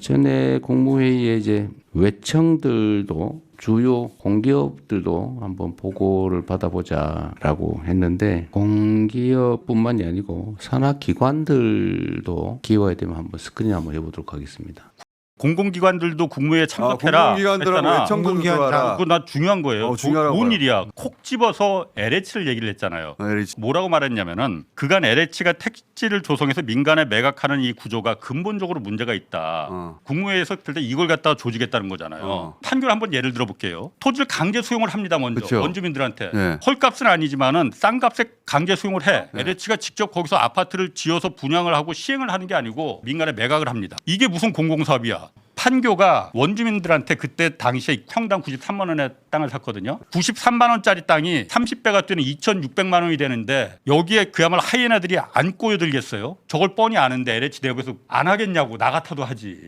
전에 국무회의에 이제 외청들도 주요 공기업들도 한번 보고를 받아보자라고 했는데 공기업뿐만이 아니고 산하기관들도 기회가 되면 한번 스크린 한번 해보도록 하겠습니다. 공공기관들도 국무회에 참석해라. 아, 공공기관들하고 했잖아. 외청도 공공기관 들어와라. 그거 나 중요한 거예요. 어, 중요하다고요. 뭔 일이야? 콕 집어서 LH를 얘기를 했잖아요. 어, LH. 뭐라고 말했냐면은 그간 LH가 택지를 조성해서 민간에 매각하는 이 구조가 근본적으로 문제가 있다. 어. 국무회의에서 그때 이걸 갖다가 조지겠다는 거잖아요. 어. 판결 한번 예를 들어볼게요. 토지를 강제 수용을 합니다 먼저 그쵸. 원주민들한테 네. 헐값은 아니지만은 싼 값에 강제 수용을 해. 네. LH가 직접 거기서 아파트를 지어서 분양을 하고 시행을 하는 게 아니고 민간에 매각을 합니다. 이게 무슨 공공사업이야? 판교가 원주민들한테 그때 당시에 평당 93만 원의 땅을 샀거든요. 93만 원짜리 땅이 30배가 뛰는 2,600만 원이 되는데 여기에 그야말로 하이에나들이 안 꼬여들겠어요. 저걸 뻔히 아는데 LH 내부에서 안 하겠냐고 나 같아도 하지.